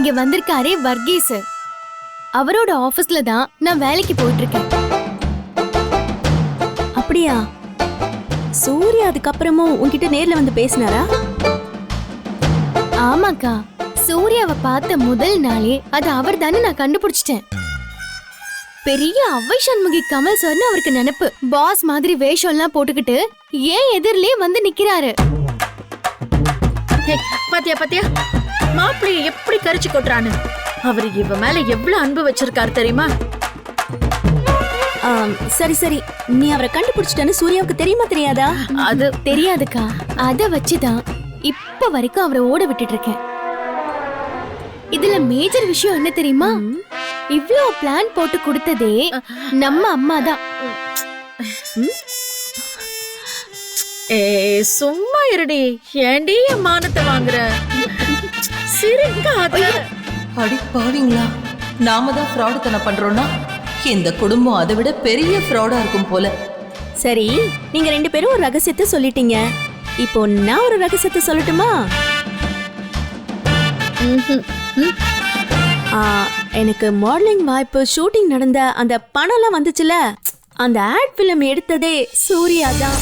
இங்க வந்திருக்காரே வர்கீஸ். அவரோட ஆபீஸ்ல தான் நான் வேலைக்கு போயிட்டு இருக்கேன் அப்படியா? சூர்யா அதுக்கப்புறமும் உன்கிட்ட நேர்ல வந்து பேசினாரா? ஆமாக்கா. சூர்யாவை பார்த்த முதல் நாளே அது அவர் தானே நான் கண்டுபிடிச்சிட்டேன். பெரிய அவ்வை சண்முகி கமல் சார்னு அவருக்கு நினைப்பு. பாஸ் மாதிரி வேஷம் எல்லாம் போட்டுக்கிட்டு ஏன் எதிரிலே வந்து நிக்கிறாரு? பாத்தியா பாத்தியா மாப்பிளைய எப்படி கரிச்சு கொட்டுறான்னு? அவர் இவ மேல எவ்வளவு அன்பு வச்சிருக்காரு தெரியுமா? சரி சரி. நீ அவரை கண்டுபிடிச்சிட்டன்னு சூர்யாவுக்கு தெரியுமா தெரியாதா? அது தெரியாதுக்கா. அத வச்சுதான் இப்ப வரைக்கும் அவரை ஓட விட்டுட்டு இருக்கேன். இதுல மேஜர் விஷயம் என்ன தெரியுமா? இவ்ளோ பிளான் போட்டு கொடுத்ததே நம்ம அம்மா தான் ஏ சும்மா இருடி. ஏண்டி என் மானத்தை வாங்குற? சிரிக்காத அடி பாவீங்களா. நாம தான் ஃப்ராடுத்தனம் பண்றோம்னா இந்த குடும்பம் அதை விட பெரிய ஃப்ராடா இருக்கும் போல. சரி நீங்க ரெண்டு பேரும் ஒரு ரகசியத்தை சொல்லிட்டீங்க. இப்போ நான் ஒரு ரகசியத்தை சொல்லட்டுமா? எனக்கு மாடலிங் வாய்ப்பு ஷூட்டிங் நடந்த அந்த பணம்லாம் வந்துச்சுல? அந்த ஆட் ஃபிலிம் எடுத்ததே சூர்யா தான்.